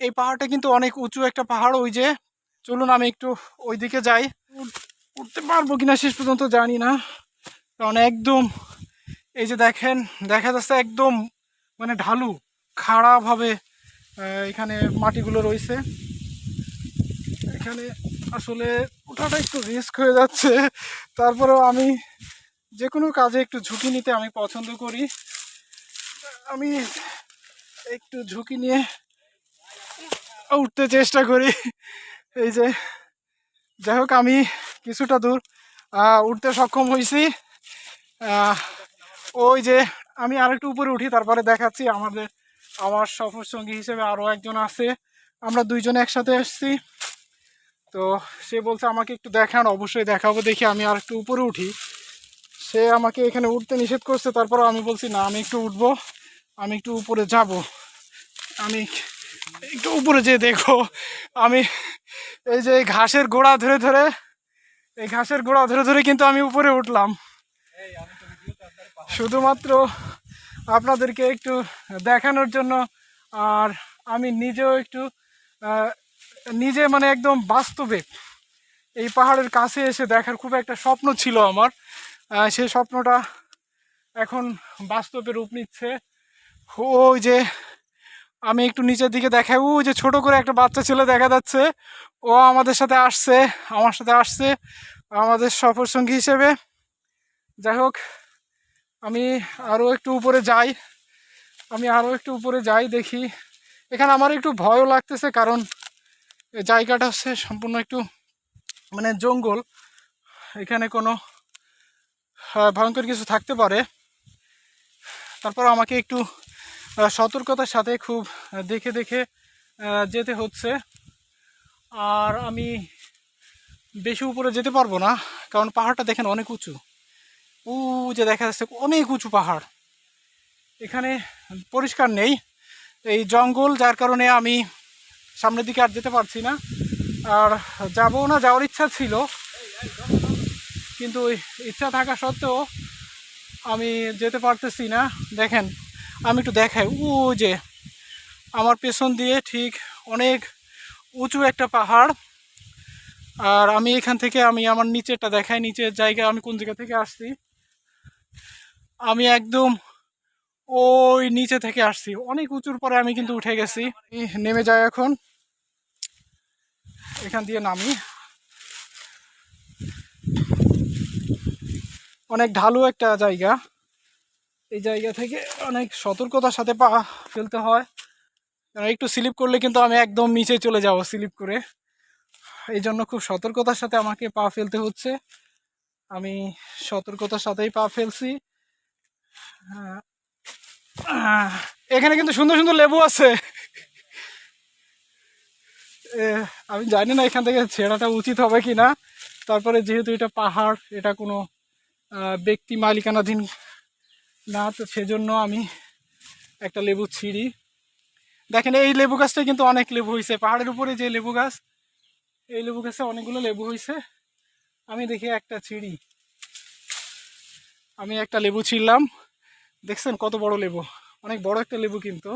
এই পাহাড়টা কিন্তু অনেক উঁচু একটা পাহাড়, ওই যে। চলুন আমি একটু ওই দিকে যাই উঠতে পারব কিনা শেষ পর্যন্ত জানি না। কারণ একদম, এই যে দেখেন, দেখা যাচ্ছে একদম মানে ঢালু, খাড়াভাবে এখানে মাটিগুলো রয়েছে। এখানে আসলে ওঠাটা একটু রিস্ক হয়ে যাচ্ছে। তারপরেও আমি যে কোনো কাজে একটু ঝুঁকি নিতে আমি পছন্দ করি। আমি একটু ঝুঁকি নিয়ে উঠতে চেষ্টা করি। এই যে, যাই হোক, আমি কিছুটা দূর উঠতে সক্ষম হয়েছি ওই যে, আমি আরেকটু উপরে উঠি, তারপরে দেখাচ্ছি আমাদের, আমার সফর সঙ্গী হিসেবে আরও একজন আছে। আমরা দুইজনে একসাথে এসেছি। তো সে বলছে, আমাকে একটু দেখান, অবশ্যই দেখাবো, দেখি আমি আর একটু উপরে উঠি। সে আমাকে এখানে উঠতে নিষেধ করছে তারপর আমি বলছি, না, আমি একটু উঠবো, আমি একটু উপরে যাব। আমি একটু উপরে যেয়ে দেখো। আমি এই যে এই ঘাসের গোড়া ধরে ধরে, এই ঘাসের গোড়া ধরে ধরে কিন্তু আমি উপরে উঠলাম। শুধুমাত্র আপনাদেরকে একটু দেখানোর জন্য, আর আমি নিজেও একটু নিজে মানে একদম বাস্তবে এই পাহাড়ের কাছে এসে দেখার খুব একটা স্বপ্ন ছিল আমার। সেই স্বপ্নটা এখন বাস্তবে রূপ নিচ্ছে। ওই যে আমি একটু নিচের দিকে দেখাই। ওই যে ছোট করে একটা বাচ্চা ছেলে দেখা যাচ্ছে। ও আমাদের সাথে আসছে, আমার সাথে আসছে, আমাদের সফর সঙ্গী হিসেবে। যাই হোক, আমি আরও একটু উপরে যাই। আমি আরও একটু উপরে যাই দেখি। এখানে আমার একটু ভয়ও লাগতেছে কারণ জায়গাটা হচ্ছে সম্পূর্ণ একটু মানে জঙ্গল। এখানে কোনো ভয়ঙ্কর কিছু থাকতে পারে। তারপর আমাকে একটু সতর্কতার সাথে খুব দেখে দেখে যেতে হচ্ছে। আর আমি বেশি উপরে যেতে পারব না, কারণ পাহাড়টা দেখেন অনেক উঁচু। উ যে দেখা যাচ্ছে অনেক উঁচু পাহাড়। এখানে পরিষ্কার নেই। এই জঙ্গল, যার কারণে আমি সামনের দিকে আর যেতে পারছি না। আর যাব না, যাওয়ার ইচ্ছা ছিল। কিন্তু ইচ্ছা থাকা সত্ত্বেও আমি যেতে পারতেছি না। দেখেন আমি একটু দেখাই। ও যে আমার পেছন দিয়ে ঠিক অনেক উঁচু একটা পাহাড়। আর আমি এখান থেকে আমি আমার নিচেরটা দেখাই, নিচের জায়গায় আমি কোন জায়গা থেকে আসছি? আমি একদম ওই নিচে থেকে আসছি। অনেক উঁচুর পরে আমি কিন্তু উঠে গেছি। নেমে যাই এখন। এখান দিয়ে নামি। অনেক ঢালু একটা জায়গা। এই জায়গা থেকে অনেক সতর্কতার সাথে পা ফেলতে হয়। কারণ একটু স্লিপ করলে কিন্তু আমি একদম নিচে চলে যাব স্লিপ করে। এই জন্য খুব সতর্কতার সাথে আমাকে পা ফেলতে হচ্ছে। আমি সতর্কতার সাথেই পা ফেলছি। এখানে কিন্তু সুন্দর সুন্দর লেবু আছে। আমি জানি না এখান থেকে ছেড়াটা উচিত হবে কি না তারপরে যেহেতু এটা পাহাড়, এটা কোনো ব্যক্তি মালিকানাধীন না, তো সেজন্য আমি একটা লেবু ছিঁড়ি। দেখেন, এই লেবু গাছটাই কিন্তু অনেক লেবু হয়েছে পাহাড়ের উপরে যে লেবু গাছ, এই লেবু গাছে অনেকগুলো লেবু হয়েছে আমি দেখি একটা ছিঁড়ি। আমি একটা লেবু ছিঁড়লাম। দেখছেন কত বড় লেবু? অনেক বড় একটা লেবু কিন্তু।